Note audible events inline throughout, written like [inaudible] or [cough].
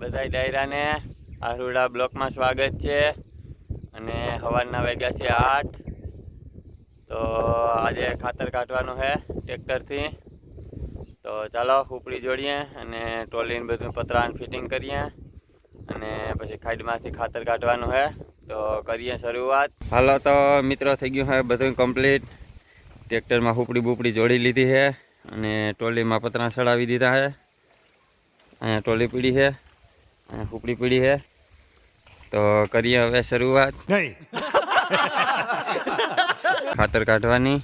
ભાઈ ડાયરાને આરુડા બ્લોકમાં સ્વાગત છે. અને સવારના વાગ્યા છે આઠ. તો આજે ખાતર કાઢવાનું છે ટ્રેક્ટરથી. તો ચાલો ઉપડી જોડીએ અને ટોલીને બધું પતરાને ફિટિંગ કરીએ. અને પછી ખાઈડમાંથી ખાતર કાઢવાનું છે તો કરીએ શરૂઆત. હાલો તો મિત્રો, થઈ ગયું છે બધું કમ્પ્લીટ. ટ્રેક્ટરમાં હુપડી બુપડી જોડી લીધી છે અને ટોલીમાં પતરા ચડાવી દીધા છે અહીંયા ટોલી પીડી છે અહીંયા હુપડી પીડી છે. તો કરીએ હવે શરૂઆત. [laughs] ખાતર કાઢવાની.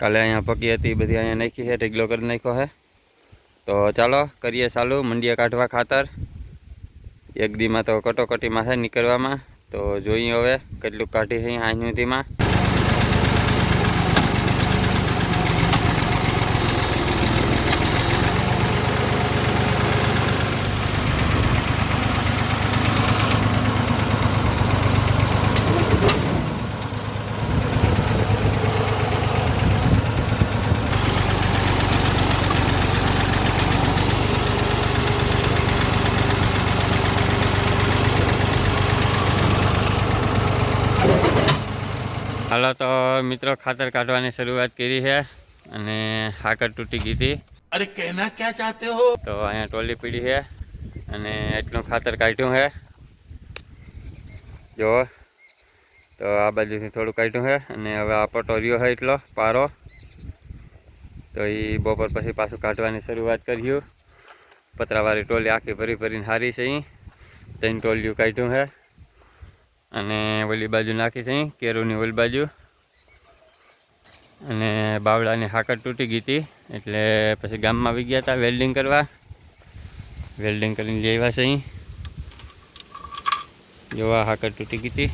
કાલે અહીંયા પકી હતી બધી અહીંયા નાખી છે ઢગલો કરી નાખ્યો છે. તો ચાલો કરીએ ચાલુ મંડીએ કાઢવા ખાતર. એક દીમાં તો કટોકટીમાં છે નીકળવામાં. તો જોઈએ હવે કેટલું કાઢી છે અહીંયા હાલો તો મિત્રો ખાતર કાઢવાની શરૂઆત કરી છે અને હાકર તૂટી ગઈ હતી. અરે કહેના ક્યાં ચાહતે હો? તો અહીંયા ટોલી પીડી છે અને એટલું ખાતર કાઢ્યું છે. જો તો આ બાજુથી થોડું કાઢ્યું છે અને હવે આ પટો રહ્યો છે એટલો પારો. તો એ બપોર પછી પાછું કાઢવાની શરૂઆત કર્યું. પતરાવાળી ટોલી આખી ભરી ભરીને હારી છે અહીં ત્રણ ટોલિયું કાઢ્યું છે. અને ઓલી બાજુ નાખી છે, કેરુની ઓલી બાજુ. અને બાવળાની હાકર તૂટી ગઈ હતી, એટલે પછી ગામમાં આવી ગયા હતા વેલ્ડિંગ કરવા. વેલ્ડિંગ કરીને લઈ આવ્યા છે અહીં. જોવા હાકર તૂટી ગઈ હતી.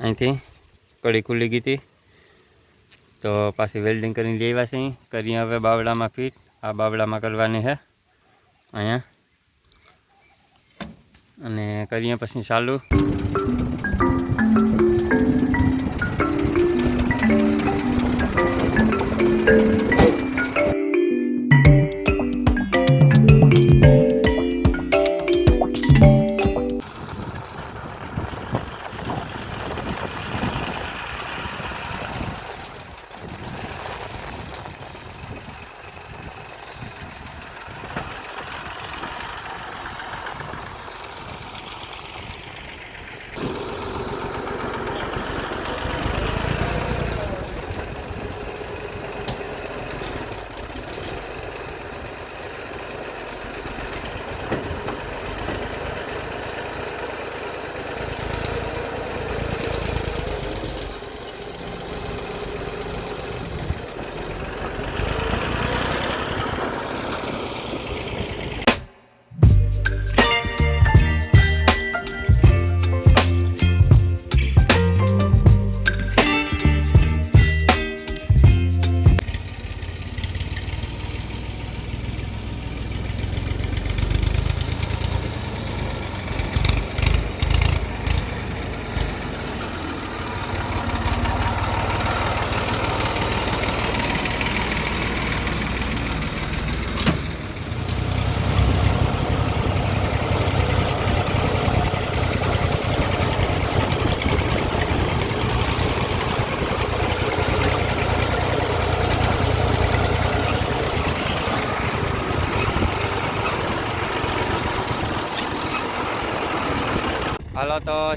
અહીંથી કડી ખુલી ગઈ હતી. તો પાછી વેલ્ડિંગ કરીને લઈ આવ્યા છે કરીએ હવે બાવડામાં ફિટ. આ બાવડામાં કરવાની છે અહીંયા. અને કરીએ પછી ચાલુ.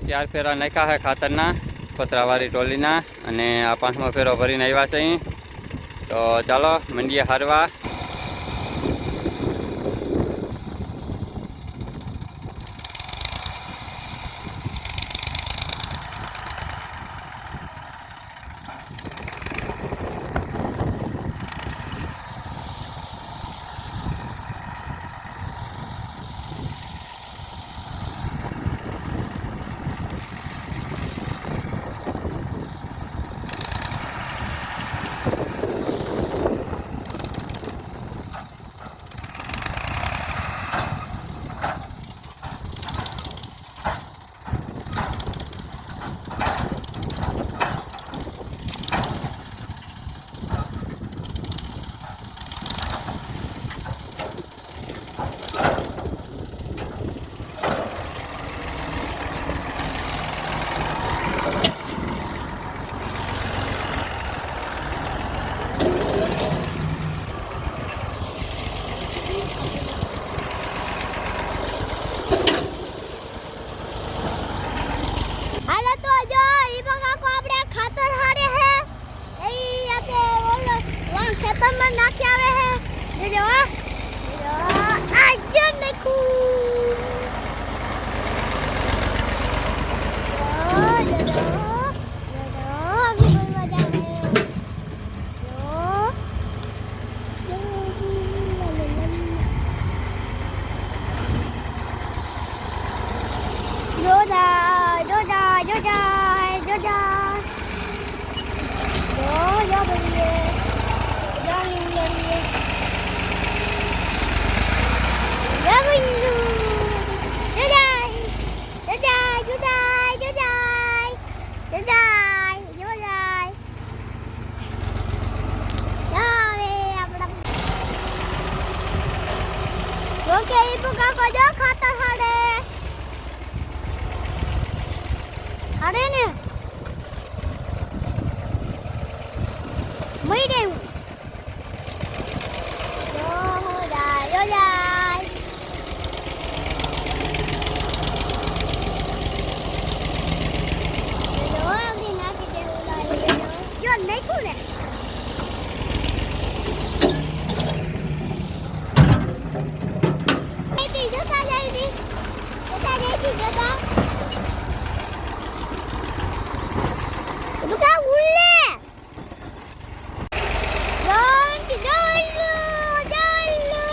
ચાર ફેરા નાખ્યા છે ખાતરના, પતરાવાળી ટોલીના, અને આ પાંચમો ફેરો ભરીને આવ્યા છે તો ચાલો, મંડીએ હારવા. મઈડે જો જાય જો જાય જો અગડી નાખી દે ઉલાડી જો નાખ્યું ને જઈતી જોતા જઈતી જોતા જઈતી જોતા બુકા ઉલ્લે જોન જોલ્લુ જોલ્લુ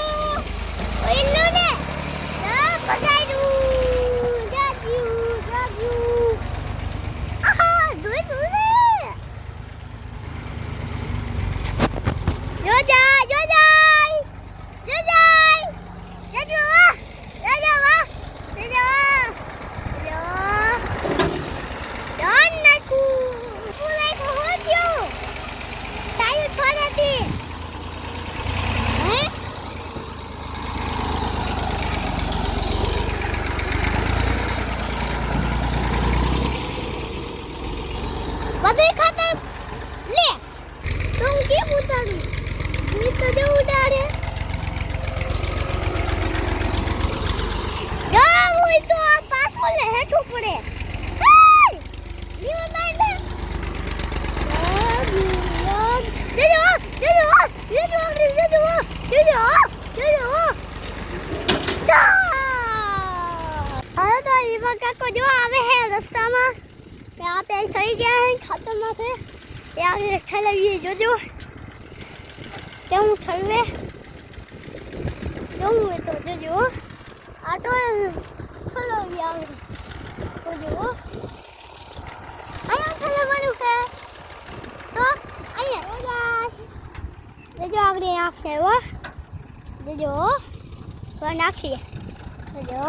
ઓલ્લુ ને ના પસાડું જાજ્યુ જાજ્યુ આહા દોઈ દોઈ જો જા જો જાય જો જાય જજો જજો વા જજો જજો ડોન નાખુ પુલે કો હો થયો ટાયર ફરેતી હે બધું ખાતર લે તો હું કેમ ઉતારું હું તો જો ઉડાડે જા હોય તો આ પાછો લે હેઠું પડે હાય! લીવર મારને. યગ, યગ. દેજો, દેજો, દેજો, આગળ, દેજો, દેજો, દેજો. જા! હવે તો ઈવા કાકો જો આવે હે રસ્તામાં આપણે સહી ગયા હે ખાતરમાં છે ત્યાં રખેલા જોજો કેવું ઠલવે કેવું હોય તો જોજો આ તો ઠલવી આવે. તો જુઓ અહીંયા ઠલવવાનું છે. તો અહીંયા જોજો આગળ નાખશે એવો જોજો નાખીએ. જોજો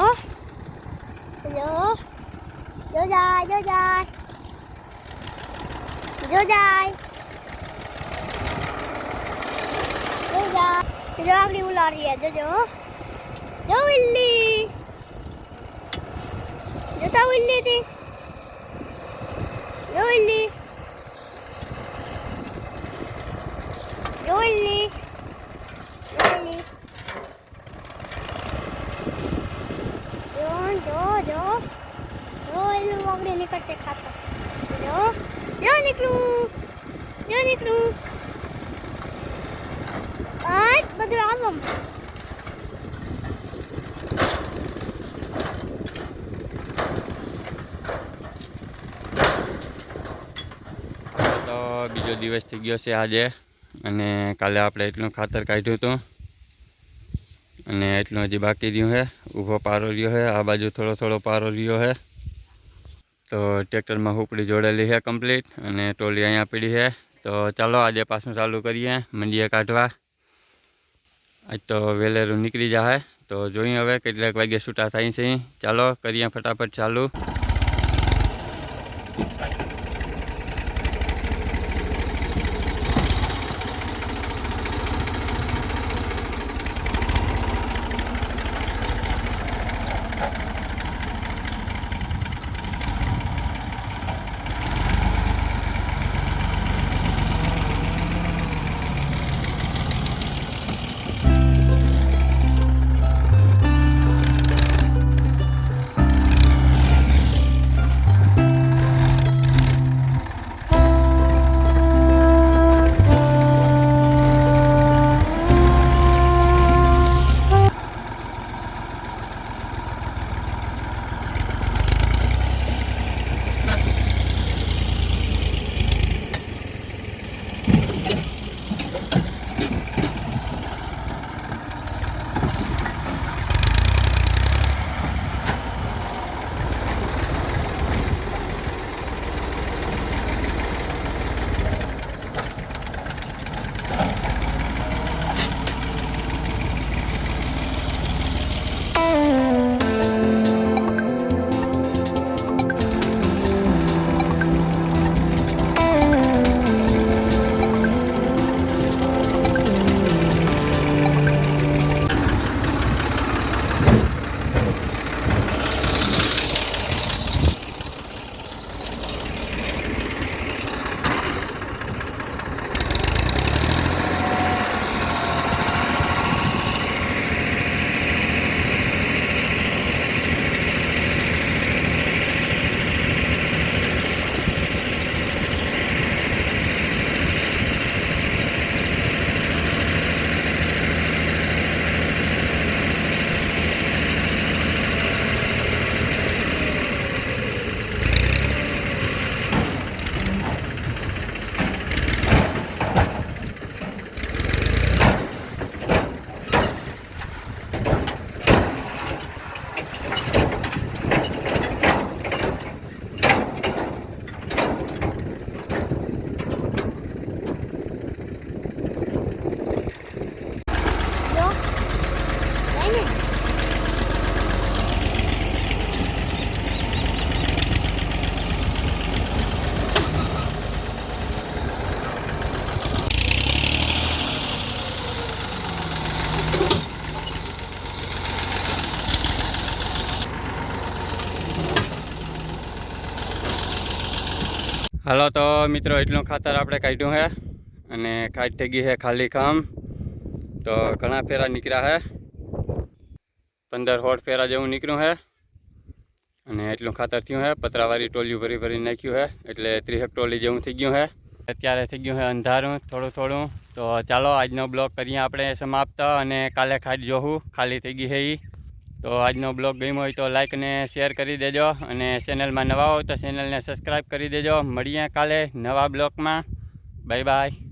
જોજો જોજાય જોજાય. જોજાય. જો આપણી ઉલાડીએ જો જો જો જોતા ઉલ્લી થી જો ઉલ્લી જો ઉલ્લી જો જો જો જો. નીકળશે ખાતા જો જો નીકળું. જો નીકળું. આજ બધું આવો તો બીજો દિવસ થઈ ગયો છે આજે. અને કાલે આપણે એટલું ખાતર કાઢ્યું હતું. અને એટલું હજી બાકી રહ્યું છે. ઊભો પારો રહ્યો છે. આ બાજુ થોડો થોડો પારો રહ્યો છે. તો ટ્રેક્ટરમાં હુપડી જોડેલી છે કમ્પ્લીટ અને ટોલી અહીંયા પડી છે. તો ચાલો આજે પાછું ચાલુ કરીએ. મંડીએ કાઢવા. આજ તો વહેલેરું નીકળી જાય તો જોઈએ હવે કેટલાક વાગે છૂટા થાય છે. ચાલો, કરીએ ફટાફટ ચાલુ. હાલો તો મિત્રો, એટલું ખાતર આપણે કાઢ્યું છે અને ખાટ થઈ ગઈ છે ખાલી કામ તો ઘણા ફેરા નીકળ્યા હે પંદર સોળ ફેરા જેવું નીકળ્યું હે અને એટલું ખાતર થયું હે પતરાવાળી ટોલિયું ભરી ભરી નાખ્યું હે એટલે ત્રીસેક ટોલી જેવું થઈ ગયું છે. અત્યારે થઈ ગયું હે અંધારું, થોડું થોડું. તો ચાલો, આજનો બ્લોગ કરીએ આપણે સમાપ્ત અને કાલે ખાટ જોવું ખાલી થઈ ગઈ છે એ તો આજનો બ્લોગ ગમ્યો હોય તો લાઇક અને શેર કરી દેજો અને ચેનલમાં નવા હોય તો ચેનલને સબસ્ક્રાઈબ કરી દેજો. મળીએ કાલે નવા બ્લોગમાં. Bye bye